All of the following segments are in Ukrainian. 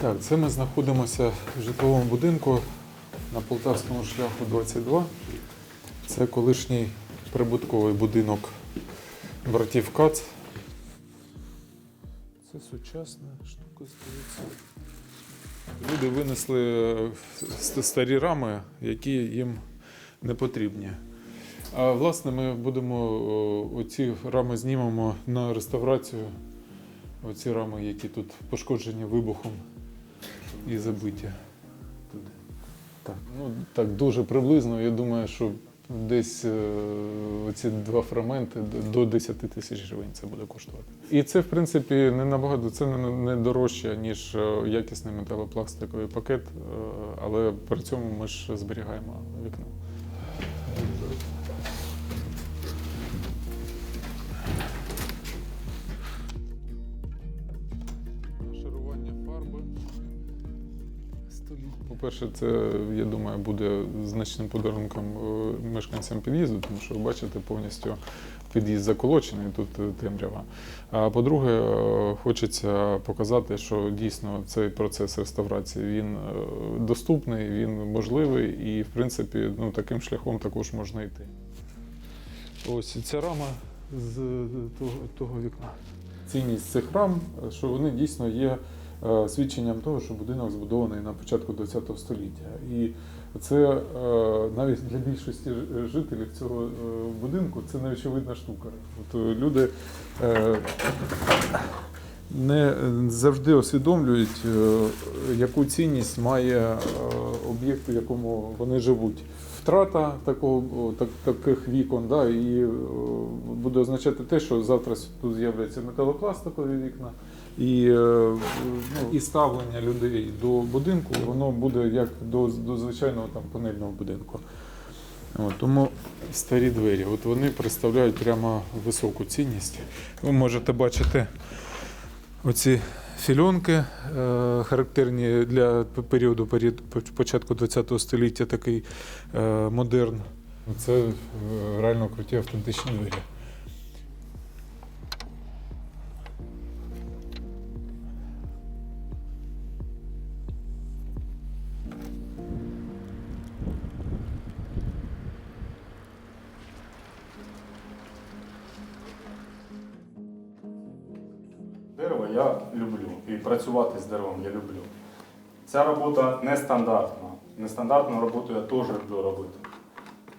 Так, це ми знаходимося в житловому будинку на Полтавському шляху 22. Це колишній прибутковий будинок братів Кац. Це сучасна штука, здається. Люди винесли е, старі рами, які їм не потрібні. А власне ми будемо оці рами знімемо на реставрацію. Оці рами, які тут пошкоджені вибухом і забиті. Туди. Так, ну так дуже приблизно. Я думаю, що десь е, оці два фрагменти до- до 10 тисяч гривень це буде коштувати. І це, в принципі, не набагато, це не, не дорожче, ніж е, якісний металопластиковий пакет, е, але при цьому ми ж зберігаємо вікно. Століть. По-перше, це, я думаю, буде значним подарунком е, мешканцям під'їзду, тому що ви бачите повністю під'їзд заколочений, тут е, темрява. А по-друге, е, хочеться показати, що дійсно цей процес реставрації він доступний, він можливий і, в принципі, ну, таким шляхом також можна йти. Ось ця рама з того, того вікна. Цінність цих рам, що вони дійсно є свідченням того, що будинок збудований на початку ХХ століття. І це е, навіть для більшості жителів цього е, будинку це неочевидна штука. От е, люди е, не завжди усвідомлюють, е, яку цінність має е, об'єкт, в якому вони живуть. Втрата такого, так, таких вікон да, і е, буде означати те, що завтра тут з'являться металопластикові вікна, і, е, ну, і ставлення людей до будинку воно буде як до, до звичайного там, панельного будинку. От, тому старі двері, от вони представляють прямо високу цінність. Ви можете бачити оці фільонки, е, характерні для періоду початку ХХ століття, такий е, модерн. Це реально круті автентичні двері. Дерево я люблю і працювати з деревом я люблю. Ця робота нестандартна. Нестандартну роботу я теж люблю робити.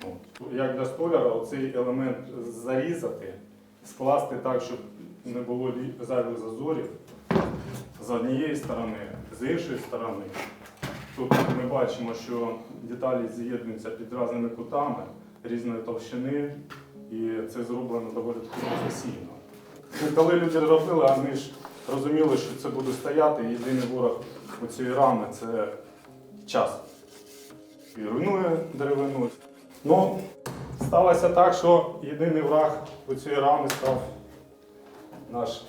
От. Як для столяра, оцей елемент зарізати, скласти так, щоб не було зайвих зазорів з однієї сторони, з іншої сторони. Тут ми бачимо, що деталі з'єднуються під різними кутами різної товщини, і це зроблено доволі професійно. Коли люди робили, вони ж розуміли, що це буде стояти, єдиний ворог у цієї рами це час. І руйнує деревину. Ну, сталося так, що єдиний враг у цієї рами став наш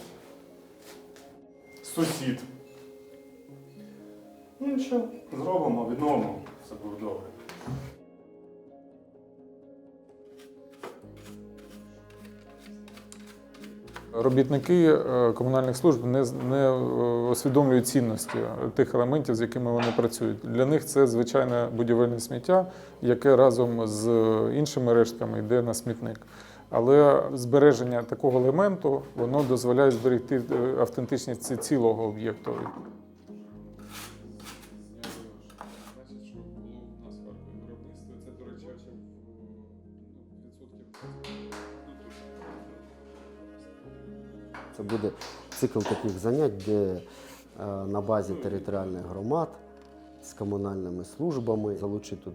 сусід. Ну нічого, зробимо, відновимо, все буде добре. Робітники е, комунальних служб не, не е, усвідомлюють цінності тих елементів, з якими вони працюють. Для них це звичайне будівельне сміття, яке разом з іншими рештками йде на смітник. Але збереження такого елементу воно дозволяє зберегти е, автентичність цілого об'єкту. Це буде цикл таких занять, де е, на базі територіальних громад з комунальними службами залучити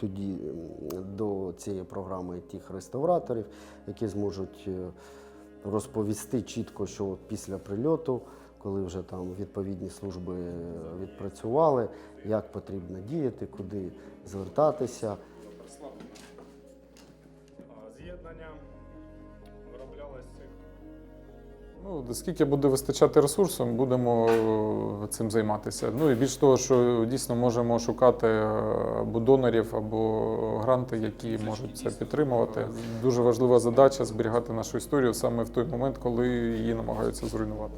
тоді до цієї програми тих реставраторів, які зможуть е, розповісти чітко, що після прильоту, коли вже там відповідні служби е, відпрацювали, як потрібно діяти, куди звертатися. З'єднання вироблялось цих. Ну, скільки буде вистачати ресурсу, ми будемо е, цим займатися. Ну і більш того, що дійсно можемо шукати е, або донорів, або гранти, які можуть це підтримувати. Дуже важлива задача зберігати нашу історію саме в той момент, коли її намагаються зруйнувати.